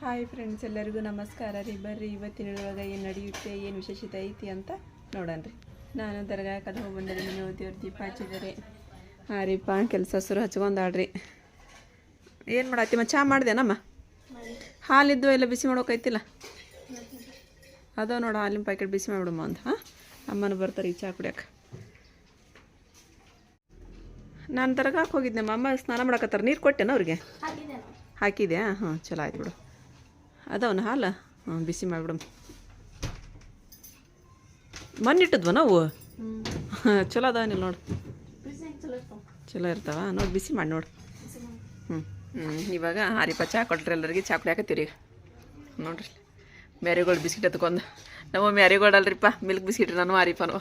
Hi friends ಎಲ್ಲರಿಗೂ ನಮಸ್ಕಾರ ರೀ. ಬರ್ರಿ ಇವತ್ತಿನೊಳಗೆ ಏನು ನಡೆಯುತ್ತೆ ಏನು ವಿಶೇಷತೆ ಐತಿ ಅಂತ ನೋಡೋಣ ರೀ. ನಾನು ದರ್ಗಾಕದ ಹೋಗಿ ಬಂದರೆ ನೀವು ದೇವ್ರ ದೀಪ ಹಚ್ಚಿದ್ದಾರೆ. ಹಾಂ ರೀಪ್ಪ ಕೆಲಸ ಸುರು ಹಚ್ಕೊಂಡಾಳ್ರಿ. ಏನು ಮಾಡತ್ತಿ ಚಾ ಮಾಡ್ದೇನಮ್ಮ? ಹಾಲಿದ್ದು ಎಲ್ಲ ಬಿಸಿ ಮಾಡೋಕೈತಿಲ್ಲ ಅದೋ ನೋಡು ಹಾಲಿನ ಪ್ಯಾಕೆಟ್ ಬಿಸಿ ಮಾಡಿಬಿಡಮ್ಮ ಅಂತ ಹಾಂ ಅಮ್ಮನ ಬರ್ತಾರೆ ಈ ಚಾ ಕುಡಿಯೋಕೆ. ನಾನು ದರ್ಗಾಕ್ಕೆ ಹೋಗಿದ್ದೆ ಅಮ್ಮ ಸ್ನಾನ ಮಾಡಕತ್ತಾರ? ನೀರು ಕೊಟ್ಟೆನ ಅವ್ರಿಗೆ? ಹಾಕಿದ್ಯಾ? ಹಾಂ ಚಲೋ ಆಯ್ತು ಬಿಡು. ಅದವನ ಹಾಲು? ಹಾಂ ಬಿಸಿ ಮಾಡಿಬಿಡಮ್. ಮಣ್ಣಿಟ್ಟದ್ವ ನಾವು? ಹಾಂ ಚಲೋ ಅದಾವನಿಲ್ಲ ನೋಡು. ಚಲೋ ಇರ್ತಾವ? ನೋಡಿ ಬಿಸಿ ಮಾಡಿ ನೋಡು. ಹ್ಞೂ ಹ್ಞೂ ಇವಾಗ ಹಾರಿಪ ಚಹಾ ಕೊಟ್ರಿ ಎಲ್ಲರಿಗೆ ಚಾ ಕುಡಿಯಾಕತ್ತೀರಿ ನೋಡ್ರಿ ಮ್ಯಾರಿಗೋಲ್ಡ್ ಬಿಸ್ಕಿಟ್ ಎತ್ಕೊಂಡು. ನಮ್ಮ ಮ್ಯಾರಿಗೋಲ್ಡ್ ಅಲ್ರಿಪ್ಪ ಮಿಲ್ಕ್ ಬಿಸ್ಕಿಟ್ ನಾನು ಹಾರಿಪನು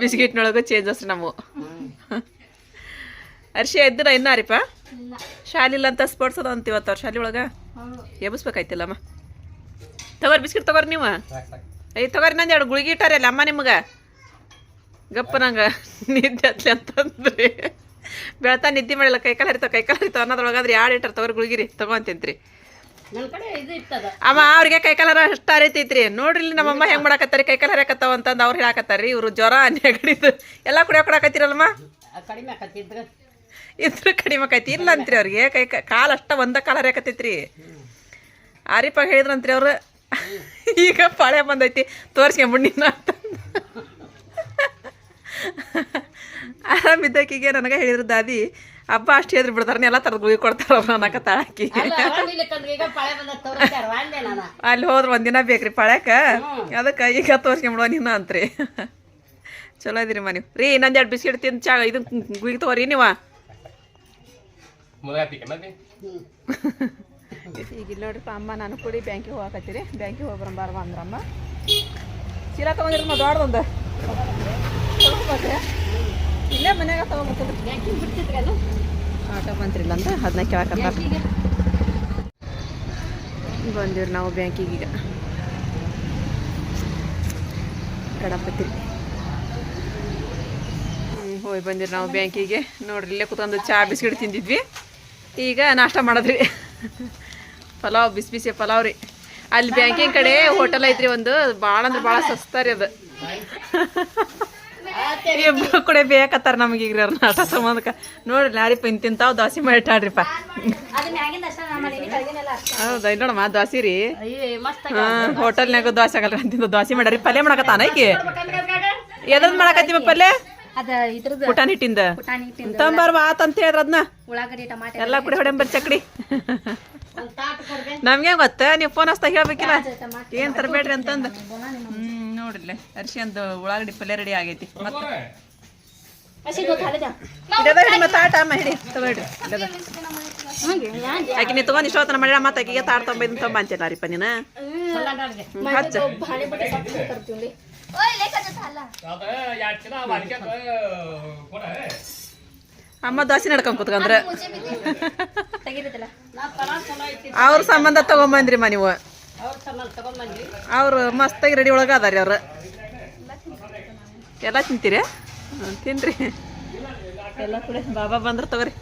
ಬಿಸ್ಕಿಟ್ನೊಳಗೆ ಚೇಂಜಸ್ ನಮ್ಮ ಅರ್ಶಿ ಎದ್ದಿರ ಇನ್ನಾರಿಪ್ಪ ಶಾಲಿಲ್ಲ ಅಂತ ಸ್ಪೋರ್ಟ್ಸ್ ಅದ ಅಂತ ಇವತ್ತು ಅವ್ರ ಶಾಲೆ ಒಳಗೆ? ಎಬ್ಬಿಸ್ಬೇಕಾಯ್ತಿಲ್ಲಮ್ಮ ತಗೋರಿ ಬಿಸ್ಕಿಟ್ ತಗೋರಿ ನೀವು? ಐ ತಗೋರಿ ನಂದು ಎರಡು ಗುಳಿಗೆ ಇಟ್ಟಾರೆ ಅಲ್ಲ ಅಮ್ಮ ನಿಮ್ಗೆ? ಗಪ್ಪ ನಂಗೆ. ನಿದ್ದೆ ಹತ್ಲಿ ಅಂತಂದ್ರಿ. ಬೆಳ್ತಾ ನಿದ್ದೆ ಮಾಡಿಲ್ಲ ಕೈಕಾಲು ಹರಿತಾವ ಕೈಕಾಲು ಹರಿತಾವ ಅನ್ನೋದ್ರೊಳಗಾದ್ರೆ ಎರಡು ಇಟ್ಟಾರ ತಗೋರಿ ಗುಳಿಗಿರಿ ತಗೊಂತಿಂತ್ರಿ ಅಮ್ಮ ಅವ್ರಿಗೆ ಕೈಕಾಲ ಅಷ್ಟ ಹರಿತೈತ್ರಿ ನೋಡ್ರಿ ನಮ್ಮಮ್ಮ ಹೆಂಗ್ ಕೈ ಕೈಕಾಲ ಹರಿಯಾಕತ್ತಾವ ಅಂತಂದು ಅವ್ರು ಹೇಳಾಕತ್ತಾರಿ ಇವ್ರು ಜ್ವರ ನೆಗಡಿದು ಎಲ್ಲ ಕಡಿಮೆ ಆಕತ್ತಿದ್ರ ಇದ್ರ ಕಡಿಮೆ ಆಕೈತಿ. ಇಲ್ಲ ಅಂತ್ರಿ ಅವ್ರಿಗೆ. ಕೈ ಕಾಲು ಅಷ್ಟ ಒಂದ ಕಾಲ ಹರಿಯಕತ್ತೈತ್ರಿ ಆರಿಪ ಹೇಳಿದ್ರಂತ್ರಿ ಅವ್ರು. ಈಗ ಪಾಳೆ ಬಂದೈತಿ. ತೋರ್ಸ್ಕೊಂಬಿಡ್ನಿನ ಅಂತ ಆರಾಮಿದ್ದಕ್ಕಿಗೆ ನನಗೆ ಹೇಳಿದ್ರು ದಾದಿ ಹಬ್ಬ ಅಷ್ಟು ಹೇಳಿದ್ರು ಬಿಡ್ತಾರೆ ಎಲ್ಲ ತರದ ಗುಳಿ ಕೊಡ್ತಾರ ಅವ್ರು ಅನ್ನಕ ತಾಳಕ್ಕಿ ಅಲ್ಲ ಹೋದ್ರೆ ಒಂದಿನ ಬೇಕ್ರಿ ಪಾಳ್ಯಾಕ. ಅದಕ್ಕೆ ಈಗ ತೋರ್ಸ್ಕೊಂಬಿಡುವ ನಿನ್ನ ಅಂತ್ರಿ. ಚಲೋ ಇದ್ರಿ ಮನೆ ರೀ ಇನ್ನೊಂದು ಎರಡು ಬಿಸ್ಕಿಟ್ ತಿಂದು ಚಾ ಇದು ಗುಳಿಗೆ ತಗೋರಿ ನೀವ. ಈಗ ಇಲ್ಲಿ ನೋಡ್ರಿಪ್ಪ ಅಮ್ಮ, ನಾನು ಕೂಡಿ ಬ್ಯಾಂಕಿಗೆ ಹೋಗಕತ್ತೀರಿ ಬ್ಯಾಂಕಿಗೆ ಹೋಗಿ ಬರಂಬಾರ್ವ ಅಂದ್ರಮ್ಮ ಚೀಲ ತಗೊಂಡಿರಮ್ಮ ದೊಡ್ಡದೊಂದು. ಇಲ್ಲೇ ಮನ್ಯಾಗ ತಗೊಂಬರ್ತೀನಿ ಬ್ಯಾಂಕಿಗೆ ಬಿಡ್ತಿದ್ರೇನು ಆಟೋ ಬಂತ್ರಿಲ್ಲ ಅಂದ್ರೆ ಅದನ್ನ ಕೇಳಕತ್ತ ಬಂದಿವ್ರಿ ನಾವು ಬ್ಯಾಂಕಿಗೆ ಈಗ. ಗಣಪತಿ ಹೋಗಿ ಬಂದಿರಿ ನಾವು ಬ್ಯಾಂಕಿಗೆ ನೋಡ್ರಿ ಇಲ್ಲೇ ಕುತ್ಕೊಂಡು ಚಾ ಬಿಸ್ಕಿಟ್ ತಿಂದಿದ್ವಿ. ಈಗ ನಾಷ್ಟ ಮಾಡಿದ್ರಿ. ಪಲಾವ್, ಬಿಸಿ ಬಿಸಿ ಪಲಾವ್ ರೀ. ಅಲ್ಲಿ ಬ್ಯಾಂಕಿನ ಕಡೆ ಹೋಟೆಲ್ ಐತ್ರಿ ಒಂದು. ಭಾಳ ಅಂದ್ರೆ ಭಾಳ ಸಸ್ತಾ ರೀ ಅದು. ಇಬ್ಬರು ಕೂಡ ಬೇಕತ್ತಾರ ನಮಗೆ ಈಗ ಅವ್ರ ನಾಟ ಸಂಬಂಧಕ್ಕೆ. ನೋಡ್ರಿ ನಾರಿಪ್ಪ ಇಂತ ತಿಂತಾವ್ ದೋಸೆ ಮಾಡಿಟ್ಟಾಡ್ರಿಪ್ಪ ಹೌದಾ ಇಲ್ಲ ನೋಡಮ್ಮ, ದೋಸೆ ರೀ. ಹಾ ಹೋಟೆಲ್ನಾಗ ದೋಸೆ ಆಗಲ್ಲ ಅಂತಿಂದ ದೋಸೆ ಪಲ್ಯ ಮಾಡಕತ್ತಾನ ಈಕಿ ಎದ್ರದ್ ಮಾಡಕತ್ತೀವ ಪಲ್ಯ? ಅದ ಪುಟಾಣಿ ಹಿಟ್ಟಿಂದ. ಪುಟಾಣಿ ಹಿಟ್ಟಿಂದ ತಂಬಾರ್ವ ಆತ ಅಂತ ಅದನ್ನ ಉಳ್ಳಾಗಡ್ಡಿ ಟಮಾಟೆ ಎಲ್ಲ ಕುಡಿ ಹೊಡೆಂಬರ್ ಚಕ್ಡಿ. ನಮ್ಗೆ ಗೊತ್ತ? ನೀವು ಫೋನ್ ಹಚ್ತಾ ಹೇಳ್ಬೇಕಿಲ್ಲ. ಏನ್ ತರಬೇಡ್ರಿ ಅಂತಂದು. ಹ್ಮ್ ನೋಡ್ರಿ ಅರ್ಶಿ ಅಂದು ಉಳ್ಳಾಗಡ್ಡಿ ಪಲ್ಯ ರೆಡಿ ಆಗೈತಿ. ಮತ್ತೆ ಆಕೆ ನೀ ತಗೊಂಡ್ ಇಷ್ಟೊತ್ತನ ಮತ್ತೆ ಆಕಿಗೆ ತೊಂಬ ನೀನ. ಹಚ್ಚ. ಅಮ್ಮ ದೋಸೆ ನಡ್ಕೊಂಡ್ ಕುತ್ಕಂದ್ರೆ ಅವ್ರ ಸಂಬಂಧ ತಗೊಂಬಂದ್ರಿ ಮಾ ನೀವು. ಅವ್ರ ಮಸ್ತಾಗಿ ರೆಡಿ ಒಳಗೆ ಅದಾರಿ ಅವ್ರು. ಎಲ್ಲ ತಿಂತೀರಿ? ತಿನ್ರಿ. ಎಲ್ಲ ಕುಡಿ ಬಾಬಾ ಬಂದ್ರೆ ತಗೋರಿ.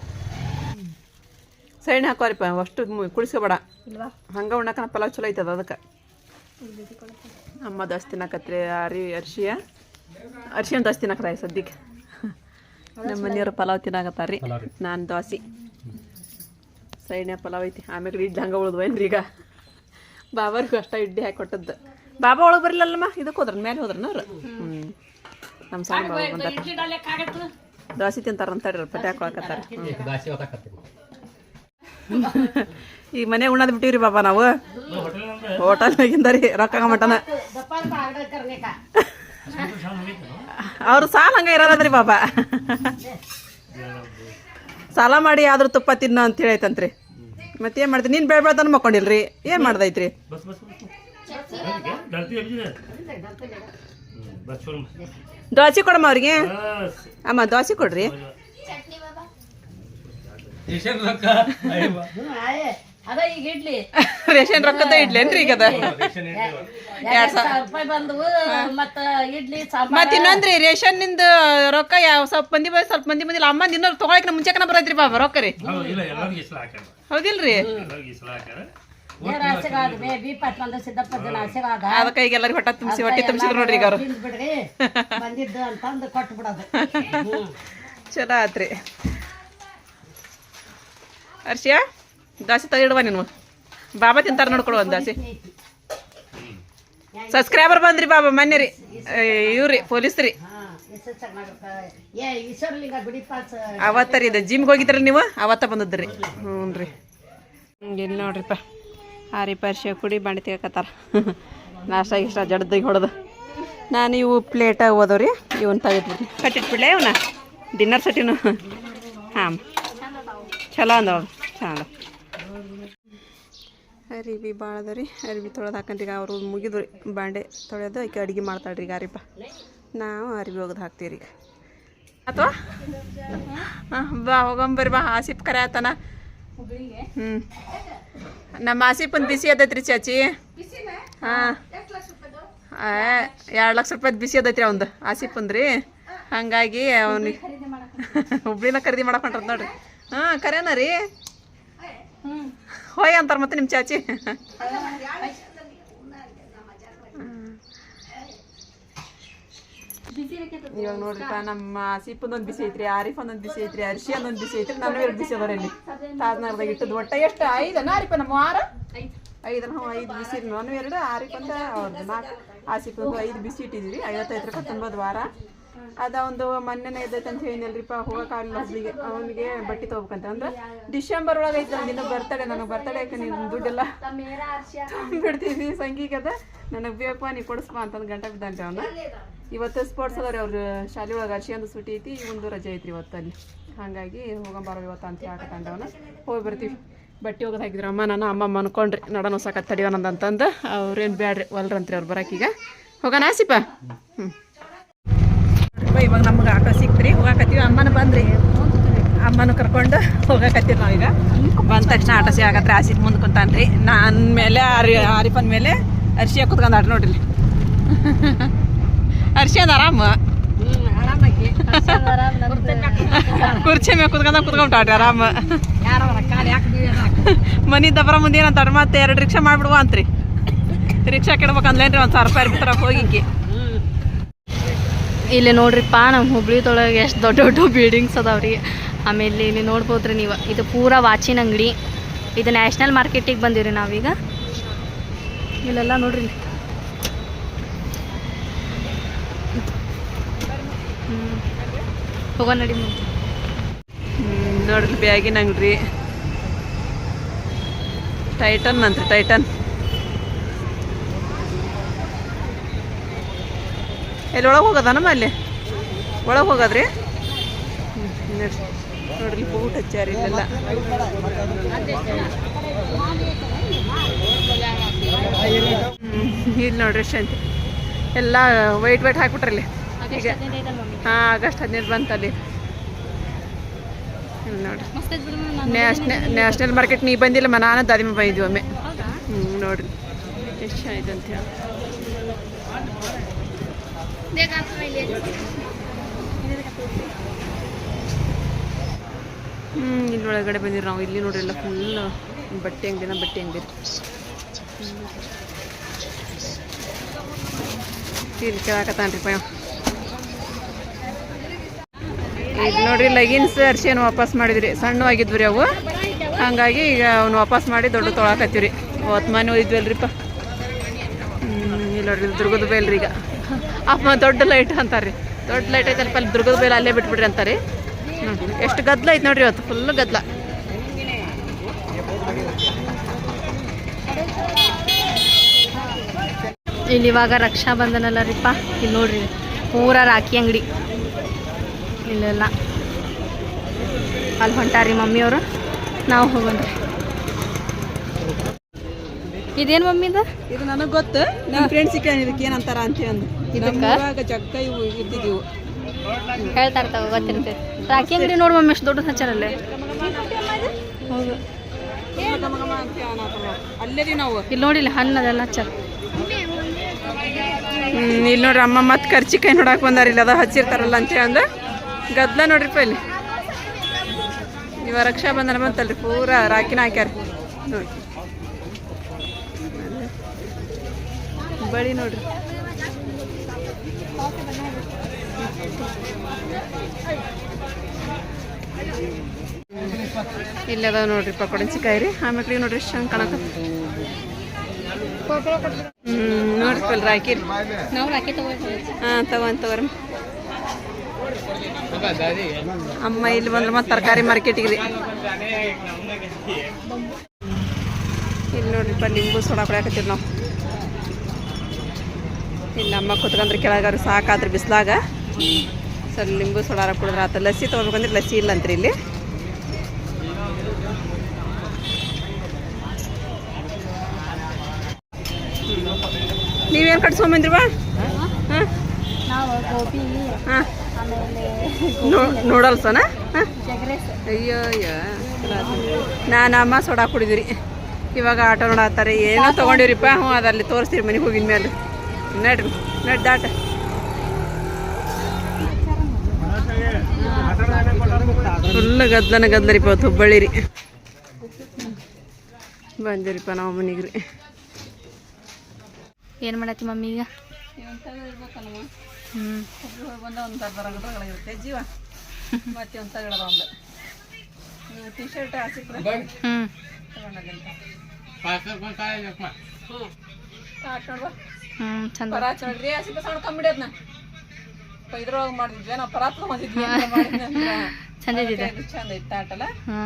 ಸೈಣ್ ಹಾಕೋರಿಪ್ಪ ಅಷ್ಟು ಮು- ಕುಡಿಸ್ಕೋಬೇಡ. ಇಲ್ವಾ? ಹಂಗ ಉಣ್ಣಕನ ಪಲಾವ್ ಚಲೋ ಐತದ ಅದಕ್ಕೆ. ಅಮ್ಮ ದೋಸೆ ತಿನ್ನಕತ್ರಿ ಅರಿ ಅರ್ಶಿಯ ಅರ್ಶಿನ ದೋಸೆ ತಿನ್ನಕ್ರ ಸದ್ಯಕ್ಕೆ. ನಮ್ಮ ಮನೆಯವ್ರ ಪಲಾವ್ ತಿನ್ನಾಕತ್ತಾರ್ರಿ. ನಾನು ದೋಸೆ ಸೈಡ್ನೇ ಪಲಾವ್ ಐತಿ. ಆಮೇಲೆ ಇಡ್ಲಿ ಹಂಗೆ ಉಳಿದ್ವೇನ್ರಿ ಈಗ. ಬಾಬರ್ಗೂ ಅಷ್ಟ ಇಡ್ಲಿ ಹಾಕಿ ಕೊಟ್ಟದ್ದು. ಬಾಬಾ ಒಳಗೆ ಬರಲಿಲ್ಲಮ್ಮ ಇದಕ್ಕೆ ಹೋದ್ರ ಮೇಲೆ ಹೋದ್ರನ ಅವ್ರು? ಹ್ಞೂ ನಮ್ಮ ಸಣ್ಣ ಬಾಬಾ ಡಾಲೆಕ್ಕಾಗತ್ತು ದೋಸೆ ತಿಂತಾರಂತ ಪಟ್ಟಿ ಹಾಕೊಳಕತ್ತಾರ ಈಗ ಮನೆ ಉಣ್ಣದ್ ಬಿಟ್ಟಿವ್ರಿ ಪಾಪ ನಾವು. ಹೋಟೆಲ್ನಾಗಿಂದ ರೀ, ರೊಕ್ಕ ಮಟನ. ಅವ್ರು ಸಾಲ ಹಂಗ ಇರೋದ್ರಿ ಪಾಪ. ಸಾಲ ಮಾಡಿ ಆದ್ರೂ ತುಪ್ಪ ತಿನ್ನೋ ಅಂತ ಹೇಳೈತಂತ್ರಿ. ಮತ್ತೆ ಏನ್ ಮಾಡ್ತೀನಿ ನೀನ್ ಬೇಡ ಬೇಡ ಮಕ್ಕೊಂಡಿಲ್ರಿ. ಏನ್ ಮಾಡ್ದೈತ್ರಿ? ದೋಸೆ ಕೊಡಮ್ಮ ಅವ್ರಿಗೆ? ಅಮ್ಮ, ದೋಸೆ ಕೊಡ್ರಿ? ಹ್ಮ್, ರೊಕ್ಕ ಅದ ಈಗ ಇಡ್ಲಿ. ರೇಷನ್ ರೊಕ್ಕದ ಇಡ್ಲೇನ್ರಿ ಈಗ ಅದ? ಎರಡ್ ಸಾವಿರ ರೂಪಾಯಿ ಬಂದವು ಮತ್ತ ಇಡ್ಲಿ ಇನ್ನೊಂದ್ರಿ ರೇಷನ್ನಿಂದ ರೊಕ್ಕ ಯಾವ ಸ್ವಲ್ಪ ಮಂದಿ ಬಂದ್ ಸ್ವಲ್ಪ ಮಂದಿ ಬಂದಿಲ್ಲ. ಅಮ್ಮ ದಿನ ಮುಂಚೆ ಮುಂಚೆಕನ ಬರೈತ್ರಿ ಬಾಬಾ ರೊಕ್ಕ ರೀ ಹೌದಿಲ್ರಿ? ಅದಕ್ಕೆ ಈಗ ಎಲ್ಲರಿಗೆ ಹೊಟ್ಟೆ ತುಂಬಿಸಿ ಹೊಟ್ಟೆ ತುಂಬಿಸಿದ್ರು ನೋಡ್ರಿ ಈಗ ಅವ್ರು. ಬಂದಿದ್ದು ಅಂತಂದು ಕೊಟ್ಟು ಬಿಡೋದು. ಚಲೋ ಆತ್ರಿ. ಹರ್ಷಿಯ ದಾಸಿ ತೆಗಿಡುವ ನೀನು. ಬಾಬಾ ತಿಂತಾರ ನೋಡ್ಕೊಡುವ ಒಂದು ದಾಸಿ. ಸಬ್ಸ್ಕ್ರೈಬರ್ ಬಂದ್ರಿ ಬಾಬಾ, ಮೊನ್ನೆ ರೀ. ಇವ್ರಿ ಪೊಲೀಸ್ ರೀ. ಅವತ್ತ ರೀ, ಇದು ಜಿಮ್ಗೆ ಹೋಗಿದ್ರಿ ನೀವು? ಅವತ್ತ ಬಂದದ್ರಿ ಹ್ಞೂ ರೀ. ಇಲ್ಲಿ ನೋಡ್ರಿಪ್ಪ. ಆ ರೀ ಪರಿಷೆ ಕುಡಿ ಬಾಂಡಿ ತೆಗಕತ್ತಾರ ನಾಷ್ಟ ಇಷ್ಟ ಜಡ್ದಿಗೆ ಹೊಡೆದು. ನಾನು ಇವು ಪ್ಲೇಟಾಗಿ ಓದವ್ರಿ ಇವನ್ ತೆಗೆದ್ಬಿಡ್ರಿ ಕಟ್ಟಿಟ್ಬಿಡ್ಲೇ ಇವನ? ಡಿನ್ನರ್ ಸೆಟ್ಟಿನು? ಹಾಂ. ಚಲೋ ಅಂದವ ಚಂದ ಅರಿವಿ ಭಾಳ ಅದ ರೀ. ಅರಿವಿ ತೊಳೆದು ಹಾಕಂತೀಗ ಅವರು ಮುಗಿದ್ರಿ ಬಾಂಡೆ ತೊಳೆದು ಆಕೆ ಅಡುಗೆ ಮಾಡ್ತಾಳೆ ರೀ ಗಾರಿಪ್ಪ ನಾವು ಅರಿವಿ ಒಗ್ದು ಹಾಕ್ತೀವಿ ಈಗ. ಅಥವಾ ಬಾ ಹೋಗಂಬರಿ ಬಾ. ಆಸಿಪ್ ಕರೆ ಆತನ. ಹ್ಞೂ ನಮ್ಮ ಆಸಿಫನ್ ಬಿಸಿ ಅದೈತ್ರಿ ಚಾಚಿ. ಹಾಂ. ಎರಡು ಲಕ್ಷ ರೂಪಾಯ್ದು ಬಿಸಿ ಅದೈತ್ರಿ ಅವಂದು ಅಂದ್ರಿ ಹಂಗಾಗಿ ಅವನಿಗೆ ಹುಬ್ಳಿನ ಖರೀದಿ ಮಾಡಕ್ ಹೊಂಟ್ರದ್ ನೋಡ್ರಿ. ಹಾಂ, ಕರೇನ ರೀ? ಹೋಯ್ ಅಂತಾರ ಮತ್ತೆ ನಿಮ್ಮ ಚಾಚಿ. ಇವಾಗ ನೋಡ್ರಿಪ್ಪ, ನಮ್ಮ ಆಸಿಫ್ ಒಂದೊಂದು ಬಿಸಿ ಐತ್ರಿ, ಆರಿಫ್ ಒಂದೊಂದು ಬಿಸಿ ಐತ್ರಿ, ಅರ್ಶಿ ಒಂದೊಂದು ಬಿಸಿ ಐತ್ರಿ ನಾನು ಎರಡು ಬಿಸಿ ಅದಾರ ಇಲ್ಲಿ. ತಾಜ್ನಗರದಾಗ ಇಟ್ಟದ ಒಟ್ಟ ಎಷ್ಟು? ಐದನ ಆರಿಫ ನಮ್ಮ ಆರ ಐದನ ಹ್ಞೂ ಐದು ಬಿಸಿ ನಾನು ಎರಡು, ಆರಿಫ್ ಅಂತ ಅವ್ರದ್ದು ನಾಲ್ಕು ಆಸಿಫ್ ಒಂದು ಐದು ಬಿಸಿ ಇಟ್ಟಿದ್ವಿ ಐವತ್ತೈದು ರೂಪಾಯಿ ತುಂಬೋದು ವಾರ. ಅದ ಒಂದು ಮೊನ್ನೆನೇ ಇದ್ದೈತೆ ಅಂತ ಹೋಗಕ್ ಆಗಲಿಲ್ಲ ಹಬ್ಳಿಗೆ ಅವನಿಗೆ ಬಟ್ಟೆ ತೊಗೋಬೇಕಂತ. ಅಂದ್ರೆ ಡಿಸೆಂಬರ್ ಒಳಗೆ ಐತೆ ನಿನ್ನ ಬರ್ತಡೆ, ನನಗೆ ಬರ್ತಡೆ ಯಾಕೆ ನೀನು ದುಡ್ಡೆಲ್ಲ ಬಿಡ್ತೀವಿ. ಸಂಗೀಗೆ ಅದ, ನನಗೆ ಬೇಕು ನೀ ಕೊಡಿಸ್ಬಾ ಅಂತಂದು ಗಂಟೆ ಬಿದ್ದಂತೆ ಅವನ. ಇವತ್ತು ಸ್ಪೋರ್ಟ್ಸ್ ಅದಾರ ಅವ್ರ, ಶಾಲೆ ಒಳಗೆ ಅರ್ಶಿಯಂದು ಸುಟಿ ಐತಿ ಒಂದು ರಜೆ ಐತ್ರಿ ಇವತ್ತಲ್ಲಿ ಹಾಗಾಗಿ ಹೋಗಂಬಾರ ಇವತ್ತು ಅಂತ ಹಾಕಂಡವನ ಹೋಗಿ ಬರ್ತೀವಿ. ಬಟ್ಟೆ ಹೋಗೋದು ಹಾಕಿದ್ರು ಅಮ್ಮ, ನಾನು ಅಮ್ಮ ಅನ್ಕೊಂಡ್ರಿ ನಡ ತಡ್ಯವನ ಅಂತ ಅಂತಂದು. ಅವ್ರೇನು ಬ್ಯಾಡ್ರಿ, ಒಲ್ರಂತ್ರಿ ಅವ್ರು ಬರೋಕೀಗ ಹೋಗೋಣ ಆಸಿಪ ಹ್ಞೂ ಇವಾಗ ನಮ್ಗೆ ಆಟೋ ಸಿಕ್ತ್ರಿ. ಹೋಗಾಕತ್ತೀವಿ. ಅಮ್ಮನ ಬಂದ್ರಿ. ಅಮ್ಮನ ಕರ್ಕೊಂಡು ಹೋಗಾಕತ್ತೀವಿ ನಾವೀಗ. ಬಂದ ತಕ್ಷಣ ಆಟೋ ಸಿಗಾಕತ್ರಿ ಆಸಿದ ಮುಂದೆ ಕುಂತಾನ್ರಿ. ನಾನು ಮೇಲೆ ಆರಿ ಆರಿಫನ್ ಮೇಲೆ ಅರ್ಶಿಯ ಕುತ್ಕೊಂಡು ಆಟ ನೋಡ್ರಿ. ಅರ್ಶಿ ಅದ ಆರಾಮ. ಕುರ್ಚಿ ಮೇಲೆ ಕುತ್ಕೊಂಡ ಕುತ್ಕೊಂಡ್ ಆಟ ಆರಾಮ. ಮನಿ ದಬ್ರ ಮುಂದೆ ಏನಂತಾರೆ ಮತ್ತೆ ಎರಡು ರಿಕ್ಷಾ ಮಾಡ್ಬಿಡುವ ಅಂತ್ರಿ. ರಿಕ್ಷಾ ಕೆಡ್ಬೇಕಂದ್ಲೇನ್ರಿ ಒಂದು ಸಾವಿರ ರೂಪಾಯಿ ಬಿಡ್ತಾರ ಹೋಗಿಕ್ಕೆ. ಇಲ್ಲಿ ನೋಡ್ರಿಪ್ಪ ನಮ್ಮ ಹುಬ್ಳಿದೊಳಗೆ ಎಷ್ಟು ದೊಡ್ಡ ದೊಡ್ಡ ಬಿಲ್ಡಿಂಗ್ಸ್ ಅದಾವ್ರಿ ಆಮೇಲೆ ಇಲ್ಲಿ ನೋಡ್ಬೋದ್ರಿ ನೀವು, ಇದು ಪೂರಾ ವಾಚಿನ ಅಂಗಡಿ. ಇದು ನ್ಯಾಷನಲ್ ಮಾರ್ಕೆಟಿಗೆ ಬಂದಿವ್ರಿ ನಾವೀಗ. ಇಲ್ಲೆಲ್ಲ ನೋಡ್ರಿ ಹೋಗೋ ನಡಿ ನೋಡ್ರಿ. ಬ್ಯಾಗಿನ ಅಂಗಡಿ. ಟೈಟನ್ ಅಂತ ಟೈಟನ್ ಎಲ್ಲಿ ಒಳಗೆ ಹೋಗೋದನಮ್ಮ ಅಲ್ಲಿ ಒಳಗೆ ಹೋಗೋದ್ರಿ? ನೋಡ್ರಿ ಊಟ ಹಚ್ಚಾರ ಇಲ್ಲೆಲ್ಲ. ಇಲ್ಲಿ ನೋಡ್ರಿ ಶಾಂತಿ. ಎಲ್ಲ ವೈಟ್ ವೈಟ್ ಹಾಕ್ಬಿಟ್ರಲ್ಲಿ? ಈಗ ಹಾಂ, ಆಗಸ್ಟ್ ಹದಿನೈದು ಬಂತಲ್ಲಿ. ನೋಡ್ರಿ. ನ್ಯಾಷನಲ್ ನ್ಯಾಷನಲ್ ಮಾರ್ಕೆಟ್ ನೀ ಬಂದಿಲ್ಲಮ್ಮ ನಾನು ದಾದಿಮ ಬಂದಿದ್ವಿ ಒಮ್ಮೆ. ಹ್ಞೂ ನೋಡ್ರಿ. ಎಷ್ಟು ಚೆನ್ನಾಗಿದೆ ಅಂತ ಹೇಳಿ. ಹ್ಞೂ ಇಲ್ಲಿ ಒಳಗಡೆ ಬಂದಿರಿ ನಾವು. ಇಲ್ಲಿ ನೋಡ್ರಿ ಎಲ್ಲ ಫುಲ್ ಬಟ್ಟೆ ಅಂಗಡಿನ ಬಟ್ಟೆ ಅಂಗಡಿ. ಇಲ್ಲಿ ಕೇಳಾಕತ್ತಾನ್ರಿ ಪಯ ಇದು ನೋಡ್ರಿ ಲಗಿನ್ಸ್ ಅರ್ಶಿಯನ್ ವಾಪಸ್ ಮಾಡಿದ್ರಿ. ಸಣ್ಣವಾಗಿದ್ವು ರೀ ಅವು. ಹಂಗಾಗಿ ಈಗ ಅವ್ನು ವಾಪಸ್ ಮಾಡಿ ದೊಡ್ಡ ತೊಳಕತ್ತೀವ್ರಿ. ರೀ ಅವತ್ತು ಮನೆ ಹ್ಮ್, ಇಲ್ಲಿ ನೋಡ್ರಿ ದುರ್ಗದ ಬೇಲ್ರಿ ಈಗ. ಅಮ್ಮ ದೊಡ್ಡ ಲೈಟ್ ಅಂತಾರೆ. ದೊಡ್ಡ ಲೈಟ್ ಐತೆ ಅಲ್ಲಿ ದುರ್ಗದ ಬೇಲೆ ಅಲ್ಲೇ ಬಿಟ್ಬಿಡ್ರಿ ಅಂತಾರೆ. ಎಷ್ಟು ಗದ್ಲ ಐತೆ ನೋಡ್ರಿ ಇವತ್ತು ಫುಲ್ ಗದ್ಲ. ಇಲ್ಲಿ ಇವಾಗ ರಕ್ಷಾ ಬಂಧನಲ್ಲ ರೀಪ್ಪ ಇಲ್ಲಿ ನೋಡ್ರಿ, ಪೂರ ರಾಖಿ ಅಂಗಡಿ. ಇಲ್ಲೆಲ್ಲ. ಅಲ್ಲಿ ಹೊಂಟಾರಿ ಮಮ್ಮಿಯವರು. ನಾವು ಹೋಗೋಣ್ರಿ ಇದೇನು ಮಮ್ಮಿ ಇದು? ನನಗೆ ಗೊತ್ತು. ನಮ್ಮ ಫ್ರೆಂಡ್ಸ್ ಇದಕ್ಕೆ ಏನಂತಾರ ಅಂತ ಅಂದು ಇದಕ್ಕೆ ಜಗ್ಗ ಇವು ಇರ್ತಿದ್ವು ಹೇಳ್ತಾ ಇರ್ತಾವ ಗೊತ್ತಿರ್ತೈತೆ. ರಾಖಿ ಅಂಗಡಿ ನೋಡು ಮಮ್ಮಿ ಎಷ್ಟು ದೊಡ್ಡ ಹಚ್ಚಾರಲ್ಲೇ ಹೌದು ಅಲ್ಲೇ ನಾವು. ಇಲ್ಲಿ ನೋಡಿಲ್ಲ ಹಣ್ಣು ಅದೆಲ್ಲ ಹಚ್ಚಾರ. ಹ್ಮ್, ಇಲ್ಲಿ ನೋಡ್ರಿ ಅಮ್ಮ ಮತ್ತೆ ಕರ್ಚಿಕಾಯಿ ನೋಡಕ್ ಬಂದಾರ. ಇಲ್ಲ ಅದ ಹಚ್ಚಿರ್ತಾರಲ್ಲ ಅಂತ ಅಂದ ಗದ್ಲ ನೋಡ್ರಿ ಇಲ್ಲಿ. ಇವ ರಕ್ಷಾ ಬಂಧನ ಬಂತಲ್ರಿ ಪೂರಾ ರಾಕಿನ ಹಾಕ್ಯಾರ. ನೋಡಿ ಬಳಿ ನೋಡ್ರಿ. ಇಲ್ಲಿ ಅದಾವ ನೋಡ್ರಿ ಪಕೋಡನ್ಸಿಕಾಯಿ ರೀ ಆಮೇಲೆ ನೋಡ್ರಿ ಎಷ್ಟು ಚಂದ ಕಾಣಕ ಹ್ಮ್ ನೋಡ್ರಿ ಪಲ್ ರಾಕಿ ನಾವು ರಾಕಿ ತಗೊಳ್ತೀವಿ. ಹಾಂ ತಗೊಂಡ್ ತಗೋರಿ. ಅಮ್ಮ ಇಲ್ಲಿ ಬಂದ್ರೆ ಮತ್ತೆ ತರಕಾರಿ ಮಾರ್ಕೆಟಿಗೆ ರೀ. ಇಲ್ಲಿ ನೋಡ್ರಿಪ್ಪ ಲಿಂಬು ಸೋಡಾ ಕುಡಿಯಾಕತ್ತೀವಿ ನಾವು. ಇಲ್ಲಿ ಅಮ್ಮ ಕುತ್ಕೊಂಡ್ರೆ ಕೆಳಗಾರು ಸಾಕಾದ್ರೆ ಬಿಸಿಲಾಗ. ಸರ್ ಲಿಂಬು ಸೋಡಾರ ಕುಡಿದ್ರೆ ಆತ. ಲಸ್ಸಿ ತೊಗೊಬೇಕಂದ್ರೆ ಲಸ್ಸಿ ಇಲ್ಲಂತ್ರಿ ಇಲ್ಲಿ. ನೀವೇನು ಹಾಂ? ಆಮೇಲೆ ನೂಡಲ್ಸನ? ಅಯ್ಯೋ ಅಯ್ಯೋ. ನಾನು ಅಮ್ಮ ಸೋಡಾ ಕುಡಿದಿರಿ. ಇವಾಗ ಆಟೋ ನೋಡತ್ತಾರೆ. ಏನೋ ತೊಗೊಂಡಿವ್ರಿಪ್ಪ. ಹ್ಞೂ ಅದಲ್ಲಿ ತೋರಿಸ್ತೀರಿ ಮನೆಗೆ ಹೋಗಿದ ಮೇಲೆ ನಡ್ರಿ ನಡ್ ದಾಟ. ಫುಲ್ ಗದ್ದನ ಗದ್ಲರಿಪ್ಪ ಅವತ್ತು ಹುಬ್ಬಳ್ಳಿ ರೀ ಬಂದಿರಿಪ್ಪ ನಾವು ಮನೆಗೆ ರೀ ಏನು ಮಾಡತ್ತಿ ಮಮ್ಮಿ ಈಗ? ಹ್ಮ್. ಬಂದ ಒಂದು ಜೀವ ಮತ್ತೆ ಒಂದು ಒಂದು ಟಿ ಶರ್ಟ್ ಹ್ಞೂ ಹ್ಞೂ ಚಂದ. ಸಣ್ಣ ಕಮ್ಮಿ ಇದ್ರೊಳಗೆ ಮಾಡಿದ್ವಿ. ನಾವು ಪರಾತ್ ಮಾಡಿದ್ವಿ ಚಂದ ಇದೆ. ಇದು ಚಂದ ಐತಿ ತಾಟಲ್ಲ ಹ್ಞೂ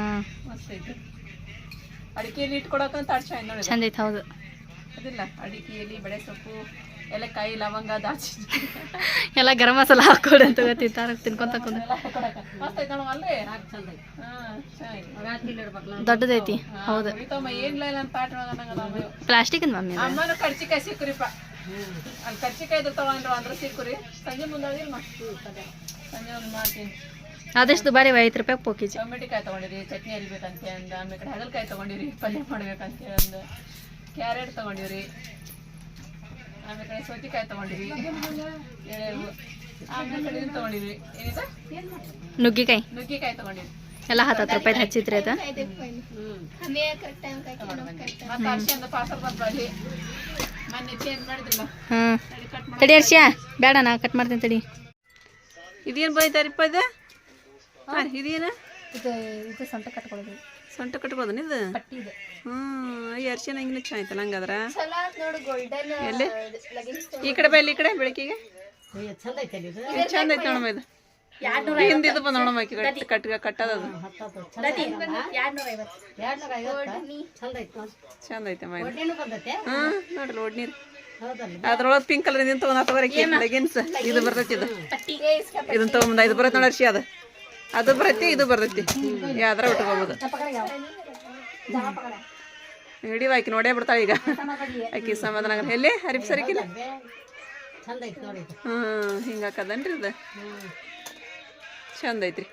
ಮಸ್ತ್ ಐತಿ. ಅಡಿಕೆಯಲ್ಲಿ ಇಟ್ಕೊಡಕಂತ ತಾಟ್ ಚಂದ ನೋಡಿ ಚಂದ ಐತೆ ಹೌದು. ಅದಿಲ್ಲ ಅಡಿಕೆಯಲ್ಲಿ ಬೆಳೆ ಸೊಪ್ಪು ಎಲೆಕಾಯಿ ಲವಂಗ ದಾಚಿ ಎಲ್ಲ ಗರಂ ಮಸಾಲ ಹಾಕೊಡು ಅಂತ ಗೊತ್ತಿತ್ತಾರ ತಿನ್ಕೊಂತ ಕುಂದ ಎಲ್ಲ ಹಾಕೊಡಕ ಮಸ್ತ್ ಐತಿ ನೋಡಮ್ಮ ಅಲ್ರಿ ಚಂದ ಐತಿ. ದೊಡ್ಡದೈತಿ ಹೌದು. ಏನಿಲ್ಲ ಪ್ಲಾಸ್ಟಿಕ್ ಮಮ್ಮಿ ಅಮ್ಮನ ಕರ್ಚಿಕಾಯಿ ಸಿಕ್ಕುರಿಪ್ಪ. ಅಲ್ಲಿ ಕರ್ಚಿಕಾಯ್ದು ತಗೊಂಡ್ರು ಅಂದ್ರೆ ಸಿಕ್ಕುರಿ ಸಂಜೆ ಮುಂದೆ ಸಂಜೆ ಒಂದು ಮಾಡ್ತೀನಿ. ಆದಷ್ಟು ದುಬಾರಿ ಐವತ್ತು ರೂಪಾಯಿ ಪೋ ಕೆ ಜಿ ಟೊಮೆಟಿಕಾಯಿ ತಗೊಂಡಿರಿ ಚಟ್ನಿ ಅರಿಬೇಕಂತ ಅಂದ ಆಮೇಲೆ ಕಡೆ ಹಗಲ್ಕಾಯಿ ತಗೊಂಡಿರಿ ಪಲ್ಯ ಮಾಡ್ಬೇಕಂತ ಅಂದು. ಕ್ಯಾರೆಟ್ ತಗೊಂಡಿರಿ ಆಮೇಲೆ ಕಡೆ ಸೌತಿಕಾಯಿ ತಗೊಂಡಿರಿ. ಎಳೆವು ಆಮೇಲೆ ಕಡೆ ತಗೊಂಡಿರಿ. ಏನಿದೆ? ನುಗ್ಗಿಕಾಯಿ. ನುಗ್ಗಿಕಾಯಿ ತಗೊಂಡಿರಿ. ಎಲ್ಲ ಹತ್ತು ರೂಪಾಯಿ ಹಚ್ಚಿದ್ರಿ ಅದು? ಮತ್ತೆ ಪಾರ್ಸಲ್ ಬಂತು ಮಾಡಿ ತಡಿ ಹರ್ಷ ಬೇಡ ನಾ ಕಟ್ ಮಾಡ್ತೀನಿ ತಡಿ. ಇದೇನು ಬೈತಾರಿಪ್ಪ ಇದು? ಹಾಂ. ಇದೇನು? ಇದು ಇದು ಸೊಂಟ ಕಟ್ಕೊಳ್ಳೋದು. ಸೊಂಟ ಕಟ್ಬೋದನ ಇದು ಪಟ್ಟಿ ಇದು. ಹ್ಞೂ ಈ ಅರ್ಶಿನ ಹಿಂಗಿನ ಚೆನ್ನಾಯ್ತಲ್ಲ ಹಂಗಾದ್ರ? ನೋಡು ಗೋಲ್ಡನ್ ಎಲ್ಲಿ? ಈ ಕಡೆ ಬೈಲಿ ಈ ಕಡೆ ಬೆಳಕಿಗೆ. ಚಂದ ಐತೆ ನೋಡಮ್ಮ ಇದು ಹಿಂದೆ ಇದು ಬಂದ ನೋಡಮ್ಮ ಕಟ್ಟಿ ಕಟ್ ಕಟ್ ಕಟ್ಟದದು. ಚಂದ ಐತೆ ಮೈ ಹಾಂ ನೋಡ್ರಿ ಓಡ್ ನೀರು ಅದ್ರೊಳಗೆ ಪಿಂಕ್ ಕಲರ್ ಇದನ್ನ ತಗೊಂಡ್ ತಗೋರಕ್ಕೆ ಲೆಗಿನ್ಸ್ ಇದು ಬರ್ತೈತಿ ಇದು. ಇದನ್ನ ತಗೊಂಬಂದ ಇದು ಬರತ್ತೆ ನೋಡಿ ಅದ ಅದು. ಅದು ಬರತ್ತೆ ಇದು ಬರ್ತೈತಿ ಯಾವ್ದಾರ ಉಟ್ಕೋಬೋದು. ಹಿಡಿವ ಆಕಿ ನೋಡೇ ಬಿಡ್ತಾಳೆ ಈಗ. ಆಕಿ ಸಮಾಧಾನ ಆಗಲ್ಲ. ಎಲ್ಲಿ? ಹರಿಪ್ ಸರಿಕಿಲ್ಲ? ಹ್ಞೂ ಹಿಂಗೆ ಹಾಕದನ್ರಿ ಇದು. ಚಂದ ಐತ್ರಿ.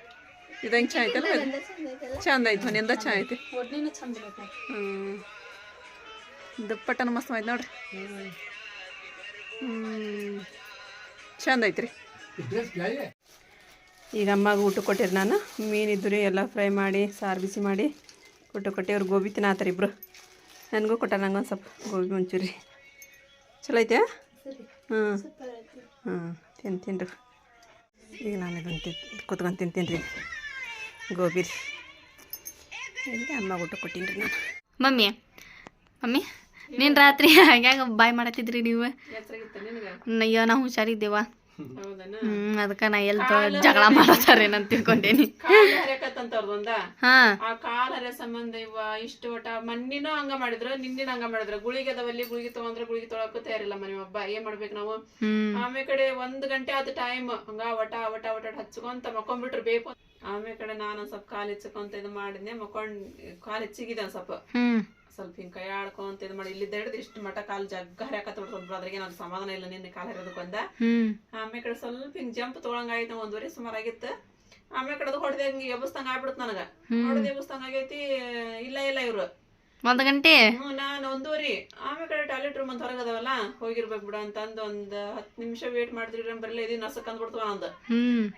ಇದಂಗೆ ಚಂದ ಐತಲ್ಲ ಚಂದ ಐತೆ ಮನೆಯಿಂದ ಚಂದ ಐತಿ ಹ್ಞೂ ದುಪ್ಪಟ್ಟನ ಮಸ್ತ್ ಆಯ್ತು ನೋಡ್ರಿ. ಹ್ಞೂ ಚಂದ ಐತ್ರಿ. ಈಗ ಅಮ್ಮಗೆ ಊಟ ಕೊಟ್ಟಿರಿ ನಾನು. ಮೀನಿದ್ದು ರೀ, ಎಲ್ಲ ಫ್ರೈ ಮಾಡಿ, ಸಾರು ಬಿಸಿ ಮಾಡಿ ಊಟ ಕೊಟ್ಟೆ. ಅವ್ರು ಗೋಬಿ ತಿನ್ನತ್ತಾರ ಇಬ್ರು. ನನಗೂ ಕೊಟ್ಟ ನಂಗೆ ಒಂದು ಸ್ವಲ್ಪ ಗೋಬಿ ಮಂಚೂರಿ. ಚಲೋ ಐತೆ ಹ್ಞೂ ಹ್ಞೂ ತಿನ್, ತಿನ್ರಿ. ಈಗ ನಾನು ಇದನ್ನು ತಿನ್ ಕುತ್ಕೊಂಡು ತಿಂತೀನಿ ರೀ. ಗೋಬಿ ರೀ ಇಲ್ಲಿ ಅಮ್ಮ ಊಟ ಕೊಟ್ಟೀನಿ ರೀ ನಾನು? ಮಮ್ಮಿ ಮಮ್ಮಿ ನೀನು ರಾತ್ರಿ ಹಂಗ್ಯಾಗ ಬಾಯ್ ಮಾಡತ್ತಿದ್ರಿ ನೀವು? ಅಯ್ಯೋ ನಾವು ಹುಷಾರಿದ್ದೇವಾ. ಹ್ಮ್ ಅದಕ್ಕೆ ನಾ ಎಲ್ಲಿ ಜಗಳ ಮಾಡತಾರೇನಂತ ತಿಳ್ಕೊಂಡೇನಿ. ಹಾ. ಆ ಕಾಲ್ ಹರಿಯ ಸಂಬಂಧ ಇವ ಇಷ್ಟು ಒಟ ಮಣ್ಣಿನ ಹಂಗ ಮಾಡಿದ್ರು ನಿನ್ನಿನ ಹಂಗ ಮಾಡಿದ್ರು. ಗುಳಿಗೆ ಅದಾವಲ್ಲಿ ಗುಳಿಗೆ ತಗೊಂಡ್ರ ಗುಳಿಗೆ ತೊಳಕು ತಯಾರಿಲ್ಲ ಮನೆ ಹಬ್ಬ ಏನ್ ಮಾಡ್ಬೇಕು ನಾವು? ಆಮೇ ಕಡೆ ಒಂದ್ ಗಂಟೆ ಆದ ಟೈಮ್ ಹಂಗ ಒಟ ಒಟ ಒಟ ಹಚ್ಕೊಂತ ಮಕ್ಕೊಂಡ್ಬಿಟ್ರು ಬೇಕು ಆಮೇಲೆ ಕಡೆ ನಾನು ಸ್ವಲ್ಪ ಕಾಲ್ ಹೆಚ್ಚಕೊಂತ ಇದು ಮಾಡಿದ್ನೆ ಮಕ್ಕೊಂಡ್ ಕಾಲ್ ಹೆಚ್ಚಿಗಿದ ಸ್ವಲ್ಪ. ಸ್ವಲ್ಪ ಹಿಂಗ್ ಕೈ ಆಡ್ಕೊಂತ ಇದು ಮಾಡಿ. ಇಲ್ಲಿ ಹಿಡಿದು ಇಷ್ಟು ಮಠ ಕಾಲು ಜಗ್ಗ ಹರಿಯಾಕತ್ತ ಬಿಡ್ತದ ಅದ್ರಾಗೆ ನಾನು ಸಮಾಧಾನ ಇಲ್ಲ ನಿನ್ನೆ ಕಾಲ್ ಹರಿಯೋದಕ್ಕೆ ಒಂದ ಆಮೇಕಡೆ ಆಮೇಲೆ ಕಡೆ ಸ್ವಲ್ಪ ಹಿಂಗ್ ಜಂಪ್ ತೊಗೊಳಂಗಾಯ್ತು ಒಂದುವರೆ ಸುಮಾರು ಆಗಿತ್ತು. ಆಮೇಲೆ ಕಡೆದು ಹೊಡೆದ ಹಿಂಗೆ ಎಬ್ಬಿಸ್ದಂಗ ಆಗ್ಬಿಡ್ತು ನನಗ. ಹೊಡೆದು ಎಬ್ಬಿಸ್ದಂಗ ಆಗೈತಿ ಇಲ್ಲ ಇಲ್ಲ ಇವರು. ಒಂದ್ ಗಂಟೆ? ಹ್ಞೂ ನಾನು ಒಂದೂವರೆ. ಆಮೇಲೆ ಕಡೆ ಟಾಯ್ಲೆಟ್ ರೂಮ್ ಅಂತ ಹೊರಗದವಲ್ಲ ಹೋಗಿರ್ಬೇಕು ಬಿಡ ಅಂತಂದು ಒಂದು ಹತ್ತು ನಿಮಿಷ ವೇಟ್ ಮಾಡಿದ್ರಿ ಬರಲೇ ಇದೀನಿ ನಸಕ್ ಅಂದ್ಬಿಡ್ತು ಅಂದ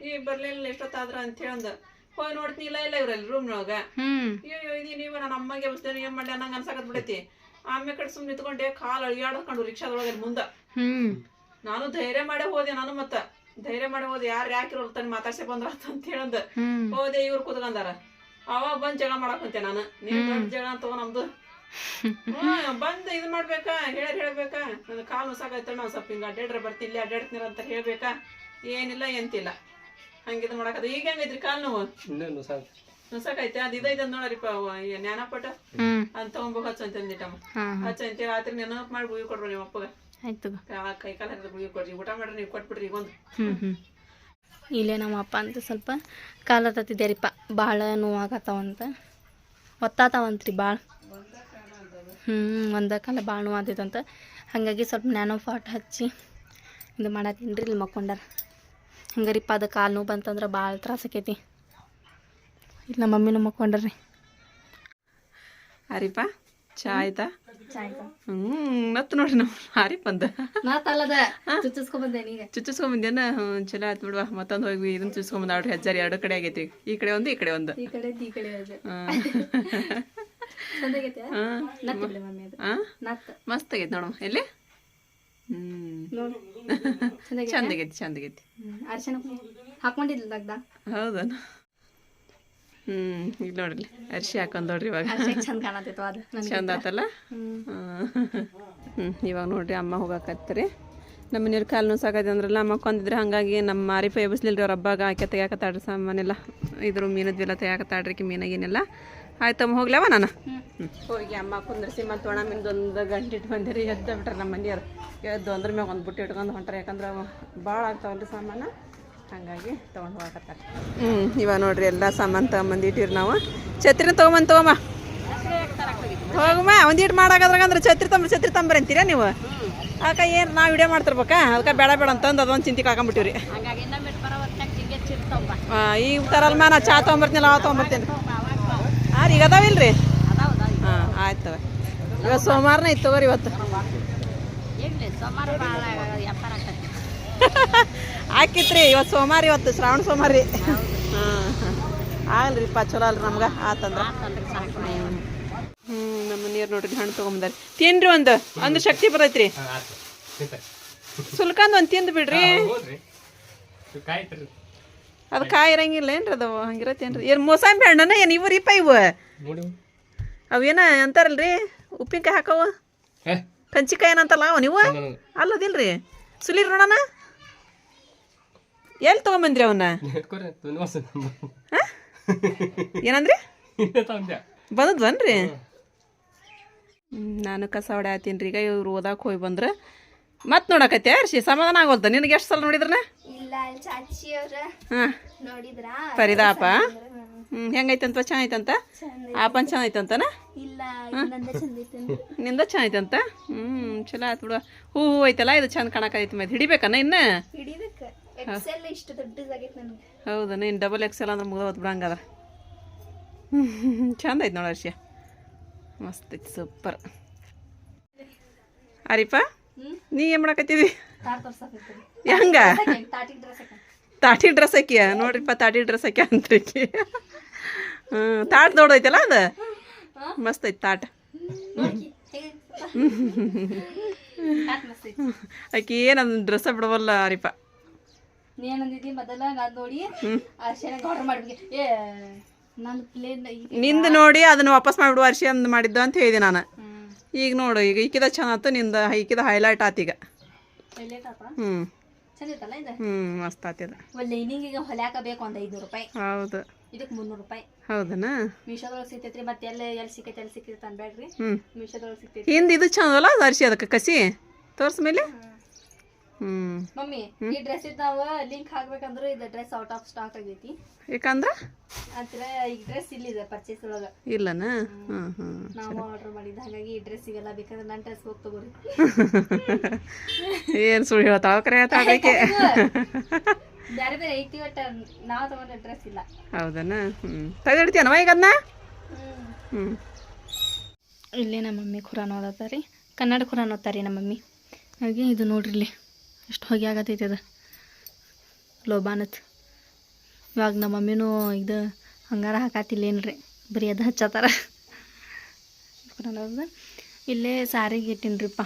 ಈ ಬರ್ಲಿಲ್ಲ ಎಷ್ಟೊತ್ತಾದ್ರ ಅಂತ ಹೇಳಂದ. ಹೋಗಿ ನೋಡ್ತೀನಿ ಇಲ್ಲ ಇಲ್ಲ ಇವ್ರಲ್ಲಿ ರೂಮ್ನೊಳಗ ಅಯ್ಯೋ ಇದೀ ನೀವು ನಾನು ಅಮ್ಮಗೆ ಎಬ್ಸ್ತೇನೆ ಏನ್ ಮಾಡ್ಲಿ ಅನ್ನಂಗ ಅನ್ಸಾಕತ್ ಬಿಡೈತಿ ಆಮೇಲೆ ಕಡೆ ಸುಮ್ ನಿಂತ್ಕೊಂಡೆ ಕಾಲ್ ಅಳಿಯಾಡ್ಕೊಂಡು ರಿಕ್ಷಾದೊಳಗೆ ಮುಂದೆ. ನಾನು ಧೈರ್ಯ ಮಾಡೇ ಹೋದೆ ನಾನು ಮತ್ತ. ಧೈರ್ಯ ಮಾಡಿ ಹೋದೆ ಯಾರು ಯಾಕಿರೋ ತನ್ ಮಾತಾಡ್ಸೆ ಬಂದ್ರ ಅಂತ ಹೇಳಂದ. ಹೋದೆ ಇವ್ರು ಕುತ್ಕೊಂಡಾರ ಅವಾಗ ಬಂದ್ ಜಗಳ ಮಾಡಕ್ ಕುಂತೆ ನಾನು. ನೀನ್ ದೊಡ್ಡ ಜಗಳ ತಗೋ ನಮ್ದು. ಹ್ಮ್ ಬಂದ್ ಇದ್ ಮಾಡ್ಬೇಕಾ? ಹೇಳ ಹೇಳ್ಬೇಕಾ? ನನ್ ಕಾಲು ಸಾಕಾಯ್ತಣ್ಣ ನಾವು ಸ್ವಲ್ಪ ಹಿಂಗ ಅಡ್ಡಾಡ್ರೆ ಬರ್ತಿಲ್ಲ ಇಲ್ಲಿ ಅಡ್ಡಾಡ್ತೀರ ಅಂತ ಹೇಳ್ಬೇಕಾ? ಏನಿಲ್ಲ ಎಂತಿಲ್ಲ. ಹಂಗಿದ್ ಮಾಡಕದ ಈಗ ಹೆಂಗೈತ್ರಿ ಕಾಲ್ ನೋವು? ಇನ್ನೇನು ಸಾಕು. ನುಸಾಕೈತೆ ಅದ್ ಇದೈತೆ ನೋಡ್ರಿಪ್ಪ ಜ್ಞಾನಪಟ ಹ್ಮ್. ಅಂತ ತಗೊಂಬೋಗ ಹಚ್ಚ ಅಂತಂದಿಟ್ಟಮ್ಮ ಹಾ ಹಚ್ಚ ಅಂತ ರಾತ್ರಿ ನೆನಪು ಮಾಡಿ ಗುಳಿ ಕೊಡ್ರಿ ನಿಮ್ಮ ಅಪ್ಪಗ. ಆಯ್ತು ಯಾವಾಗ ಕೈ ಕಾಲ ಹರಿದ ಗುಳಿ ಕೊಡ್ರಿ. ಊಟ ಮಾಡ್ರಿ ನೀವು ಕೊಟ್ಬಿಡ್ರಿ ಈಗ ಒಂದು. ಇಲ್ಲೇ ನಮ್ಮ ಅಪ್ಪ ಅಂತ ಸ್ವಲ್ಪ ಕಾಲ ತತ್ತಿದ್ದಾರಿಪ್ಪ ಭಾಳ ನೋವಾಗತ್ತವಂತ ಒತ್ತಾತವಂತ್ರಿ ಭಾಳ ಹ್ಞೂ ಒಂದ ಕಾಲ ಭಾಳ ನೋವಾತೈತಂತ ಹಾಗಾಗಿ ಸ್ವಲ್ಪ ನ್ಯಾನೋ ಫಾಟ್ ಹಚ್ಚಿ ಇದು ಮಾಡತ್ತೀನಿ ರೀ ಇಲ್ಲಿ ಮಕ್ಕೊಂಡಾರ. ಹಂಗಾರಿಪ್ಪ ಅದು ಕಾಲು ನೋವು ಬಂತಂದ್ರೆ ಭಾಳ ತ್ರಾಸ ಆಕೈತಿ. ಇಲ್ಲ ನಮ್ಮ ಮಮ್ಮಿನೂ ಮಕ್ಕೊಂಡ್ರಿ ಹರಿಪ ಚಾ ಆಯ್ತಾ? ಹ್ಮ್ ಮತ್ತೆ ನೋಡ್ರಿ ನಾವು ಹರಿಪ್ ಅಂದ ಚುಚ್ಚಿಸ್ಕೊಂಡ್ ಬಂದೇನ ಚಲೋ ಆಯ್ತು ಬಿಡುವ. ಮತ್ತೊಂದು ಹೋಗಿ ಇದನ್ನ ಚುಚ್ಕೊಂಬಂದ ಅವ್ರಿ ಹೆಜ್ಜಾರಿ ಎರಡು ಕಡೆ ಆಗೈತಿ ಈ ಕಡೆ ಒಂದು ಈ ಕಡೆ ಒಂದು. ಮಸ್ತ್ ಆಗೈತಿ ನೋಡಮ್ಮ. ಎಲ್ಲಿ? ಚಂದಾಗೈತೆ ಚಂದಾಗೈತಿ ಅರ್ಶಿನ ಹಾಕೊಂಡಿಲ್ಲ ದಗ್ದ ಹೌದನ? ಹ್ಮ್ ಈಗ ನೋಡ್ರಿ ಅರ್ಶಿ ಹಾಕೊಂಡ್ ನೋಡ್ರಿ ಇವಾಗ. ಚಂದ ಕಾಣತೈತವ ಅದು. ಚಂದ ಆತಲ್ಲ? ಹ್ಮ್. ಇವಾಗ ನೋಡ್ರಿ ಅಮ್ಮ ಹೋಗಾಕತ್ರಿ ನಮ್ಮ ಮನೆಯವ್ರ ಕಾಲು ಸಾಕೈತೆ ಅಂದ್ರಲ್ಲ ಅಮ್ಮ ಕೊಂದಿದ್ರೆ ಹಂಗಾಗಿ ನಮ್ಮ ಮಾರಿ ಪೈ ಎಬ್ಸ್ಲಿಲ್ರಿ ಅವ್ರ ಹಬ್ಬಾಗ ಆಕೆ ತೆಗಿಯಾಕತ್ತಾಡ್ರಿ ಸಾಮಾನೆಲ್ಲ. ಇದ್ರ ಮೀನದ್ವೆಲ್ಲ ತೆಗಿಯಾಕತ್ತಾಡ್ರಿ ಮೀನಾಗೇನೆಲ್ಲ ಆಯ್ತಮ್ಮ ಹೋಗ್ಲವ ನಾನು. ಹೋಗಿ ಅಮ್ಮ ಕುಂದ್ರಿಸಿ ಮತ್ತು ಒಣ ಮೀನ್ದು ಒಂದು ಗಂಟೆ ಇಟ್ಟು ಬಂದಿರಿ ಎದ್ದ ಬಿಟ್ರೆ ನಮ್ಮ ಮನೆಯವ್ರು. ಎದ್ದು ಅಂದ್ರ ಮ್ಯಾಗ ಒಂದು ಬುಟ್ಟಿ ಇಟ್ಕೊಂಡು ಹೊಂಟ್ರೆ ಯಾಕಂದ್ರೆ ಭಾಳ ಆಗ್ತಾವಲ್ರಿ ಸಾಮಾನು. ಹಂಗಾಗಿ ತೊಗೊಂಡು ಹೋಗಕತ್ತಾರೆ. ಹ್ಞೂ ಇವಾಗ ನೋಡ್ರಿ ಎಲ್ಲ ಸಾಮಾನು ತಗೊಂಬಂದು ಇಟ್ಟಿರಿ ನಾವು. ಛತ್ರಿನ ತೊಗೊಂಬಂದು ತೊಗೊಂಬ. ಹೋಗಮ್ಮ ಒಂದಿಟ್ಟು ಮಾಡಾಕದ್ರಾಗ ಅಂದ್ರೆ ಛತ್ರಿ ತಂಬ ಛತ್ರಿ ತಂಬ್ರಿ ಅಂತೀರಾ ನೀವು? ಅದಕ್ಕೆ ಏನು ನಾವು ವಿಡಿಯೋ ಮಾಡ್ತಿರ್ಬೇಕಾ? ಅದಕ್ಕೆ ಬೇಡ ಬೇಡ ಅಂತಂದು ಅದೊಂದು ಚಿಂತಿಗೆ ಹಾಕೊಂಬಿಟ್ಟಿವ್ರಿ. ಹಂಗಾಗಿ ಈ ತರಲ್ಮ ನಾ ಚಾ ತೊಗೊಂಬರ್ತೀನಲ್ಲ ಅವ ತೊಗೊಂಬರ್ತೀನಿ ಹಾಂ ಈಗ ಅದಾವಿಲ್ರಿ ಹಾಂ ಆಯ್ತು ಇವತ್ತು ಸೋಮವಾರನೇ ಇತ್ತು ತಗೋರಿ ಇವತ್ತು. ಹಾಕಿತ್ರಿ ಇವತ್ತು ಸೋಮವಾರ ಇವತ್ತು ಶ್ರಾವಣ ಸೋಮವಾರ. ರೀ ಹಾಂ ಆಗಲ್ರಿಪ್ಪ ಚಲೋ ಅಲ್ರಿ ನಮ್ಗೆ. ಆತಂದ್ರೆ ಹ್ಞೂ ನಮ್ಮ ನೀರು ನೋಡ್ರಿ ಹಣ್ಣು ತೊಗೊಂಬಂದಾರಿ. ತಿನ್ರಿ ಒಂದು ಅಂದ್ರೆ ಶಕ್ತಿ ಬರೈತ್ರಿ. ಸುಲ್ಕಂದು ಒಂದು ತಿಂದು ಬಿಡ್ರಿ. ಅದು ಕಾಯಿ ಇರಂಗಿಲ್ಲ ಏನ್ರಿ ಅದು? ಹಂಗಿರತ್ತೇನ್ರಿ? ಏನು ಮೋಸಂಬಿ ಹಣ್ಣನ ಏನು ಇವು ರೀಪ ಇವು? ಅವೇನ ಅಂತಾರಲ್ರಿ? ಉಪ್ಪಿನಕಾಯಿ ಹಾಕವು? ಕಂಚಿಕಾಯಿ ಏನಂತಲ್ಲ ಅವ ನೀವು? ಅಲ್ಲದಿಲ್ರಿ? ಸುಲೀರ್ ನೋಡೋಣ ಎಲ್ಲಿ ತೊಗೊಂಬಂದ್ರಿ ಅವನ್ನ? ಏನಂದ್ರಿ? ಬಂದದ್ವನ್ರಿ ನಾನು ಕಸ ಹೊಡೆ ಆತೀನಿ ರೀ. ಈಗ ಇವ್ರು ಓದಾಕ ಹೋಗಿ ಬಂದ್ರೆ. ಮತ್ತೆ ನೋಡಕತ್ತೆ ಅರ್ಷಿ ಸಮಾಧಾನ ಆಗೋಲ್ತ? ನಿನಗೆ ಎಷ್ಟು ಸಲ ನೋಡಿದ್ರನ? ಇಲ್ಲ ಅಲ್ಲಿ ಚಾಚಿ ಅವ್ರ. ಹಾಂ. ನೋಡಿದ್ರಾ? ಪರಿದಾಪ ಹ್ಞೂ ಹೆಂಗೈತಂತ ಚೆನ್ನಾಯ್ತಂತ? ಆಪನ್ ಚೆನ್ನಾಯ್ತಂತನ? ಇಲ್ಲ ನಂದ ಚೆನ್ನಾಯ್ತಂತ? ಹ್ಮ್ ಚಲೋ ಆಯ್ತು ಬಿಡು. ಹೂ ಹೂ ಐತಲ್ಲ ಇದು ಚಂದ ಕಾಣಕೈತಿ ಮತ್ತೆ. ಹಿಡಿಬೇಕನ್ನ ಇನ್ನ? ಹೌದ ಎಕ್ಸೆಲ್ ಡಬಲ್ ಎಕ್ಸೆಲ್ ಅಂದ್ರೆ ಮುಗ್ದೋತ್ ಬಿಡಂಗದ ಹಂಗಾದ್ರೆ. ಚಂದ ಐತ್ ನೋಡಿ ಅರ್ಶಿ ಮಸ್ತ್ ಐತಿ ಸೂಪರ್. ಅರಿಪ ನೀ ಏನ್ ಮಾಡಕತ್ತಿದಿ. ಹೆಂಗ? ತಾಟಿ ಡ್ರೆಸ್ ಹಾಕಿಯ? ನೋಡ್ರಿಪ್ಪ ತಾಟಿ ಡ್ರೆಸ್ ಹಾಕ್ಯ ಅಂತ್ರಿಕಿ ಹ್ಞೂ ತಾಟ್ ದೊಡ್ಡೈತಲ್ಲ ಅದು? ಮಸ್ತ್ ಐತಿ ತಾಟ. ಆಕಿ ಏನು ಅದನ್ನ ಡ್ರೆಸ್ ಬಿಡವಲ್ಲ ರೀಪ? ನೀ ಏನಂದಿದ್ದಿ ಮೊದಲ ನಾನ್ ನೋಡಿ ಅರ್ಶಿನ ಆರ್ಡರ್ ಮಾಡ್ಬಿಡಿ ಏ ನಂದು ಪ್ಲೇನ್ ನಿಂದು ನೋಡಿ ಅದನ್ನ ವಾಪಸ್ ಮಾಡಿಬಿಡು ಅರ್ಶಿ ಅಂದ್ ಮಾಡಿದ್ದು ಅಂತ ಹೇಳಿದೆ ನಾನು. ಈಗ ನೋಡು ಈಗ ಈಕಿದ ಚಂದ ಆತು ನಿಂದ ಈಕಿದ ಹೈಲೈಟ್ ಆತೀಗ ಈಗ. ಆತ ಹ್ಞೂ ಚಂದ ಐತಲ್ಲ ಇದು? ಹ್ಞೂ ಮಸ್ತ್ ಆತಿದ. ಒಂದು ಲೈನಿಂಗಿಗೆ ಹೊಲ್ಯಾಕ ಬೇಕು ಒಂದು ಐನೂರು ರೂಪಾಯಿ. ಹೌದು. ಇದಕ್ಕೆ ಮುನ್ನೂರು ರೂಪಾಯಿ. ಹೌದನಾ? ಮೀಶೋದೊಳಗೆ ಸಿಗ್ತೈತ್ರಿ ಮತ್ತೆ ಎಲ್ಲಿ ಎಲ್ಲಿ ಸಿಕ್ಕೈತೆ ಎಲ್ಲಿ ಸಿಕ್ಕೈತೆ ಅನ್ಬೇಡ್ರಿ. ಹ್ಮ್. ಮೀಶೋದೊಳಗೆ ಸಿಗ್ತೈತಿ ಹಿಂದೆ ಇದು ಚಂದಲ್ಲ ಅದು ಅರ್ಶಿ ಅದಕ್ಕೆ ಕಸಿ. ತೋರ್ಸ್ ಮೇಲೆ. ಮಮ್ಮಿ ಈ ಡ್ರೆಸ್ ಇದ್ದಾವ ನಾವು ಲಿಂಕ್ ಹಾಕ್ಬೇಕಂದ್ರೆ ಇದು ಡ್ರೆಸ್ ಔಟ್ ಆಫ್ ಸ್ಟಾಕ್ ಆಗೈತಿ. ಯಾಕಂದ್ರ? ಅಂತರ ಈ ಡ್ರೆಸ್ ಇಲ್ಲಿದೆ ಪರ್ಚೇಸ್ ಒಳಗ. ಇಲ್ಲನ? ಹ್ಞೂ ಹ್ಞೂ ನಾವು ಆರ್ಡರ್ ಮಾಡಿದ್ದ ಹಾಗಾಗಿ ಈ ಡ್ರೆಸ್ ಸಿಗಲ್ಲ ಬೇಕಾದ್ರೆ ನನ್ನ ಡ್ರೆಸ್ ಹೋಗಿ ತಗೋರಿ. ಏನ್ ಸುಳಿ ಹೇಳ್ತಾವ ಕರೆ ಹೇಳ್ತಾಳಕ್ಕೆ ಬೇರೆ ಬೇರೆ ಐತಿ ಬಟ್ ನಾವು ತಗೊಂಡ ಡ್ರೆಸ್ ಇಲ್ಲ. ಹೌದನ? ಹ್ಞೂ ತೆಗೆದಿಡ್ತೀಯನವ ಈಗ ಅದನ್ನ ಹ್ಞೂ ಇಲ್ಲೇ ನಮ್ಮ ಮಮ್ಮಿ ಖುರಾನ್ ಓದತ್ತಾರಿ ಕನ್ನಡ ಖುರಾನ್ ಓದ್ತಾರಿ ನಮ್ಮ ಮಮ್ಮಿ. ಹಾಗೆ ಇದು ನೋಡ್ರಿ ಇಲ್ಲಿ. ಎಷ್ಟು ಹೊಗೆ ಆಗತೈತಿ ಅದು. ಲೋಬಾನತ್. ಇವಾಗ ನಮ್ಮ ಮಮ್ಮಿನೂ ಇದು ಹಂಗಾರ ಹಾಕಾತಿಲ್ಲೇನ್ರಿ ಬರೀ ಅದು ಹಚ್ಚತ್ತಾರ ಇಲ್ಲೇ ಸಾರಿಗೆ ಇಟ್ಟಿನ್ರಿಪ್ಪ.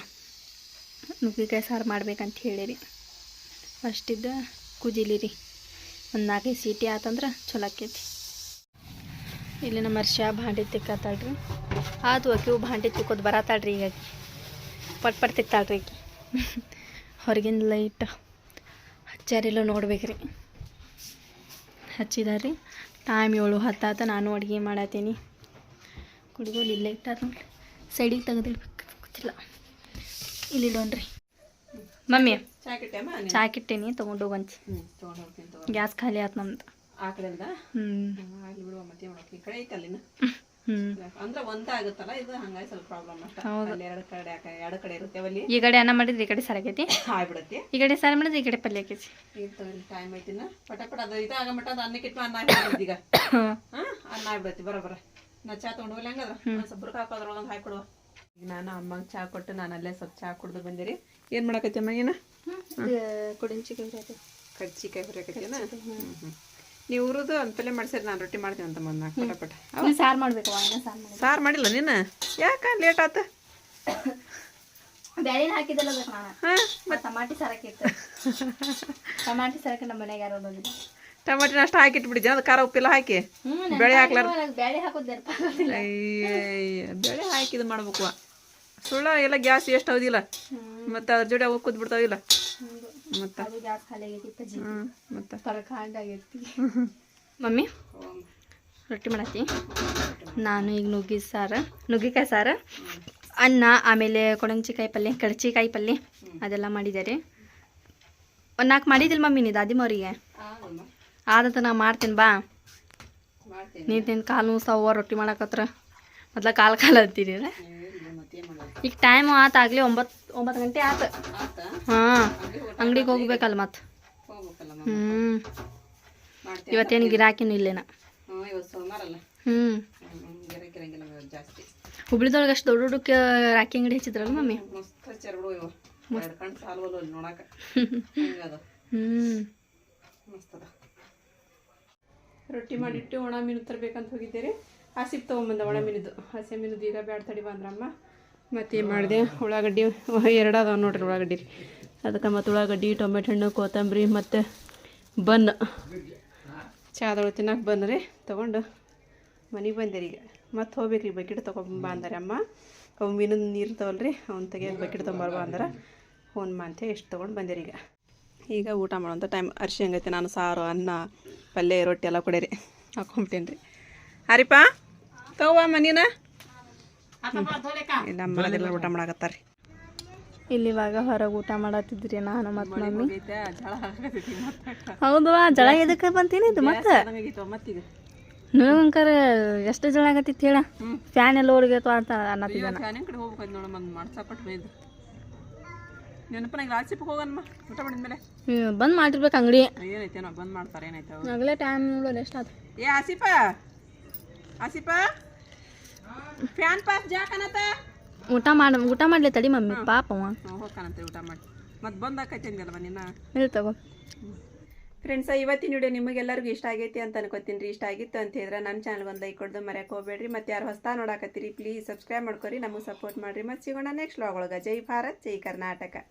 ನುಗ್ಗಿಕಾಯಿ ಸಾರು ಮಾಡ್ಬೇಕಂತ ಹೇಳಿರಿ. ಕುಜಿಲಿ ರೀ ಒಂದು ನಾಲ್ಕೈದು ಸೀಟಿ ಆತಂದ್ರೆ ಚಲೋ ಆಕೈತಿ. ಇಲ್ಲಿ ನಮ್ಮ ಅರ್ಷ ಭಾಂಡೆ ತಿಕ್ಕತ್ತಾಳ್ರಿ ಆತು ಅಕ್ಕಿವು ಭಾಂಡೆ ತಿಕ್ಕೋದು ಬರತ್ತಾಳ್ರಿ ಈಗ. ಪಟ್ ಪಟ್ ತಿಕ್ತಾಳ್ರಿ ಆಕಿ. ಹೊರಗಿನ ಲೈಟ್ ಹಚ್ಚಾರಿಲ್ಲ ನೋಡ್ಬೇಕ್ರಿ. ಹಚ್ಚಿದಾರ್ರಿ. ಟೈಮ್ ಏಳು ಹತ್ತಾತ ನಾನು ಅಡುಗೆ ಮಾಡತ್ತೀನಿ ಕುಡಿಗೋಲು ಇಲ್ಲೇ ಇಟ್ಟಾರ ನೋಡ್ರಿ. ಸೈಡಿಗೆ ತೆಗೆದಿಡ್ಬೇಕು ಗೊತ್ತಿಲ್ಲ. ಇಲ್ಲಿ ಇಡೋಣ್ರಿ. ಮಮ್ಮಿ ಚಾಕಿಟ್ಟೇನಿ ಚಾ ಕಿಟ್ಟೇನಿ ತೊಗೊಂಡು ತಗೋ. ಗ್ಯಾಸ್ ಖಾಲಿ ಆಯ್ತು ನಮ್ದು. ಹ್ಞೂ ಅಂದ್ರೆ ಒಂದ ಆಗುತ್ತಲ್ಲ? ಇದು ಹಂಗಾಗಿ ಸ್ವಲ್ಪ ಪ್ರಾಬ್ಲಮ್ ಅಷ್ಟ. ಅಲ್ಲಿ ಎರಡು ಕಡೆ ಎರಡು ಕಡೆ ಇರುತ್ತೆ ಅವಲ್ಲಿ ಈ ಕಡೆ ಅನ್ನ ಮಾಡಿದ್ರೆ ಈ ಕಡೆ ಸಾರಾಗೈತಿ ಆಗ್ಬಿಡತ್ತೆ. ಈ ಕಡೆ ಸಾರು ಮಾಡಿದ್ರೆ ಈ ಕಡೆ ಪಲ್ಯ ಆಕೈತಿ. ಈಗ ಟೈಮ್ ಐತಿನ ಪಟ ಪಟ ಅದು ಇದಾಗ ಮಟ್ಟ ಅದು ಅನ್ನಕ್ಕೆ ಇಟ್ಟು ಅನ್ನ ಹಾಕ್ಬಿಡ್ತಿ ಈಗ. ಹಾ ಅನ್ನ ಆಗ್ಬಿಡತ್ತಿ. ಬರೋಬ್ಬರ ನಾ ಚಾ ತೊಗೊಂಡು ಹೋಗ್ಲಿ ಹಂಗದ್ರ. ಬುರ್ಕ ಹಾಕೋದ್ರೊಳಗೆ ಹಾಕೊಡುವ ಈಗ ನಾನು ಅಮ್ಮಂಗೆ ಚಾ ಕೊಟ್ಟು ನಾನು ಅಲ್ಲೇ ಸ್ವಲ್ಪ ಚಾ ಕುಡ್ದು ಬಂದಿರಿ. ಏನು ಮಾಡಕತ್ತಿ ಅಮ್ಮ ಏನ ಕುಡಿಂಚಿಕಾಯಿ ಕಡ್ಚಿಕಾಯಿ ಹುರಿಯಕತ್ತೀನ ಹ್ಞೂ ಹ್ಞೂ ನೀವು ಹುರಿದು ಒಂದು ಪಲ್ಲೆ ಮಾಡ್ಸಿರಿ ನಾನು ರೊಟ್ಟಿ ಮಾಡ್ತೀನಿ ಅಂತ ನಾಲ್ಕು ಪಟ ಪಟ. ಸಾರು ಮಾಡ್ಬೇಕು ಸಾರು ಮಾಡಿಲ್ಲ. ನೀನು? ಯಾಕ ಲೇಟ್ ಆತ? ಬ್ಯಾಳಿನ ಹಾಕಿದಲ್ಲ ಹಾಂ ಮತ್ತೆ ಟಮಾಟಿ ಸಾರಕ್ಕಿತ್ತು ಟಮಾಟಿ ಸಾರಕ್ಕೆ ನಮ್ಮ ಮನೆಗೆ ಯಾರು ಓದೋದಿಲ್ಲ ಟಮಾಟಿನ ಅಷ್ಟು ಹಾಕಿಟ್ಬಿಡಿದ್ದೆ ಅದು ಖಾರ ಉಪ್ಪಿಲ್ಲ ಹಾಕಿ. ಬೆಳೆ ಹಾಕ್ಲಾರ ಬ್ಯಾಳಿ ಹಾಕೋದು ಬೆಳೆ ಹಾಕಿ ಇದು ಮಾಡ್ಬೇಕು ಸುಳ್ಳ ಎಲ್ಲ ಗ್ಯಾಸ್ ಎಷ್ಟು ಹೌದಿಲ್ಲ. ಮತ್ತು ಅದ್ರ ಜೋಡಿ ಅವು ಕೂತ್ಬಿಡ್ತಾವಿಲ್ಲ. ಮತ್ತು? ಅದು ಗ್ಯಾಸ್ ಖಾಲಿ ಆಗೈತಿ ಪಜ್ಜಿ ಹ್ಞೂ ಮತ್ತು? ತರಕಾಂಡ ಆಗೈತಿ ಮಮ್ಮಿ? ರೊಟ್ಟಿ ಮಾಡತ್ತಿ? ನಾನು ಈಗ ನುಗ್ಗಿ ಸಾರು ನುಗ್ಗಿಕಾಯಿ ಸಾರು ಅನ್ನ ಆಮೇಲೆ ಕೊಡಂಚಿಕಾಯಿ ಪಲ್ಯ ಕಡಚಿಕಾಯಿ ಪಲ್ಯ ಅದೆಲ್ಲ ಮಾಡಿದ್ದಾರೆ ಒಂದು ನಾಲ್ಕು ಮಾಡಿದಿಲ್ಲ ಮಮ್ಮಿ ನೀ ದಾದಿಮವ್ರಿಗೆ ಆದಂತ ನಾ ಮಾಡ್ತೀನಿ ಬಾ. ಮಾಡ್ತೀನಿ. ನೀ ತಿಂದು ಕಾಲು ನೋವು ರೊಟ್ಟಿ ಮಾಡಕತ್ರ. ಮೊದ್ಲ ಕಾಲು ಕಾಲು ಅಂತೀರಿ ಈಗ ಟೈಮ್ ಆತ ಆಗಲಿ ಒಂಬತ್ತು ಒಂಬತ್ತು ಗಂಟೆ ಆತ. ಆತ? ಹಾಂ ಅಂಗಡಿಗೆ ಹೋಗ್ಬೇಕಲ್ಲ ಮತ್ತೆ ಹ್ಮ್. ಹ್ಞೂ ಇವತ್ತೇನು ಗಿರಾಕಿನೂ ಇಲ್ಲೇನ? ಹ್ಞೂ ಇವತ್ತು ಸೋಮವಾರ ಅಲ್ಲ. ಹ್ಞೂ ಹ್ಞೂ ಗಿರಾಕಿರಂಗಿಲ್ಲ ಜಾಸ್ತಿ. ಹುಬ್ಳಿದೊಳಗೆ ಅಷ್ಟು ದೊಡ್ಡ ದೊಡ್ಡ ರಾಕಿ ಅಂಗಡಿ ಹಚ್ಚಿದ್ರಲ್ಲ ಮಮ್ಮಿ ಹ್ಞೂ ಮಸ್ತ್ ಅದ ರೊಟ್ಟಿ ಮಾಡಿಟ್ಟು ಒಣ ಮೀನು ತರಬೇಕಂತ ಹೋಗಿದ್ದೀರಿ. ಹಸಿಪ್ ತೊಗೊಂಬಂದೆ ಒಣ ಮೀನುದು. ಹಸಿ ಮೀನು ಈಗ ಬ್ಯಾಡ ತಡಿ ಬಂದ್ರಮ್ಮ. ಮತ್ತೆ ಏನು ಮಾಡಿದೆ? ಉಳ್ಳಾಗಡ್ಡಿ ಎರಡು ನೋಡಿರಿ ನೋಡ್ರಿ ಉಳ್ಳಾಗಡ್ಡಿ. ಅದಕ್ಕೆ ಮತ್ತು ಉಳ್ಳಾಗಡ್ಡಿ, ಟೊಮೆಟೊ ಹಣ್ಣು, ಕೊತ್ತಂಬರಿ ಮತ್ತು ಬನ್. ಚಾದೊಳಗೆ ತಿನ್ನಕ್ಕೆ ರೀ. ತೊಗೊಂಡು ಮನೆಗೆ ಬಂದಿರಿ ಈಗ. ಮತ್ತೆ ಹೋಗ್ಬೇಕು ರೀ ಬಕೆಟ್ ತೊಗೊಂಬ ಅಂದಾರೆ ಅಮ್ಮ. ಅವು ಮೀನಿನ ನೀರು ರೀ, ಅವ್ನು ತೆಗಿಯೋಕೆ ಬಕೆಟ್ ತೊಗೊಂಬರ್ಬ ಅಂದ್ರೆ. ಫೋನ್ ಮಾಂತೆ ಎಷ್ಟು ತೊಗೊಂಡು ಬಂದಿರಿ ಈಗ. ಈಗ ಊಟ ಮಾಡುವಂಥ ಟೈಮ್. ಅರ್ಶಿ ಹಂಗೈತೆ, ನಾನು ಸಾರು, ಅನ್ನ, ಪಲ್ಯ, ರೊಟ್ಟಿ ಎಲ್ಲ ಕೊಡೇರಿ. ಹಾಕೊಂಬಿಟ್ಟೇನಿ ರೀ ಹರಿಪಾ ತಗೋ ಮನೀನ. ಇಲ್ಲ ಊಟ ಮಾಡಾಕತ್ತಾರ ಇಲ್ಲಿ ಇವಾಗ ಹೊರಗೆ ಊಟ ಮಾಡತ್ತಿದ್ರಿ ನಾನು ಮತ್ತೆ ಮಮ್ಮಿ. ಹೌದು ಜಳ ಎದಕ್ಕೆ ಬಂತೀನಿ ಇದು ಮತ್ತೆ? ನನಗಂಕರ ಎಷ್ಟು ಜಳ ಆಗತ್ತಿತ್ತು ಹೇಳ? ಫ್ಯಾನ್ ಎಲ್ಲ ಓಡಿಗೈತು ಅಂತ ಮಾಡಿದ್ಮೇಲೆ ಬಂದ್ ಮಾಡಿರ್ಬೇಕು ಅಂಗಡಿ. ಏನೈತೆ ಬಂದ್ ಮಾಡ್ತಾರೆ ಏನೈತೆ ಆಗಲೇ ಟೈಮ್ ನೋಡೋಣ ಎಷ್ಟಾಯ್ತು ಏ ಆಸಿಪ ಆಸಿಪ ಫ್ಯಾನ್ ಪಾಸ್ ಜಾಕನತ್ತ ಊಟ ಮಾಡ ಊಟ ಮಾಡ್ಲಿ ತಡಿ ಮಮ್ಮಿ ಪಾಪ. ಹೋಗ್ತಾನಂತೆ ಊಟ ಮಾಡಿ. ಮತ್ತೆ ಬಂದ್ ಆಕೈತೆ ಅಂದಲ್ವ ನಿನ್ನ? ಇಲ್ಲ ತಗೋ. ಫ್ರೆಂಡ್ಸ ಇವತ್ತಿನ ವಿಡಿಯೋ ನಿಮಗೆಲ್ಲರಿಗೂ ಇಷ್ಟ ಆಗೈತಿ ಅಂತ ಅನ್ಕೋತೀನಿ ರೀ. ಇಷ್ಟ ಆಗಿತ್ತು ಅಂತ ಹೇಳಿದ್ರೆ ನನ್ನ ಚಾನಲ್ ಒಂದು ಲೈಕ್ ಕೊಡ್ದು ಮರೆಯಕ್ಕೆ ಹೋಗ್ಬೇಡ್ರಿ. ಮತ್ತೆ ಯಾರು ಹೊಸ ನೋಡಾಕತ್ತೀರಿ ಪ್ಲೀಸ್ ಸಬ್ಸ್ಕ್ರೈಬ್ ಮಾಡ್ಕೊರಿ. ನಮಗೆ ಸಪೋರ್ಟ್ ಮಾಡಿರಿ. ಮತ್ತೆ ಸಿಗೋಣ ನೆಕ್ಸ್ಟ್ ವ್ಲಾಗ್ ಒಳಗೆ. ಜೈ ಭಾರತ್ ಜೈ ಕರ್ನಾಟಕ.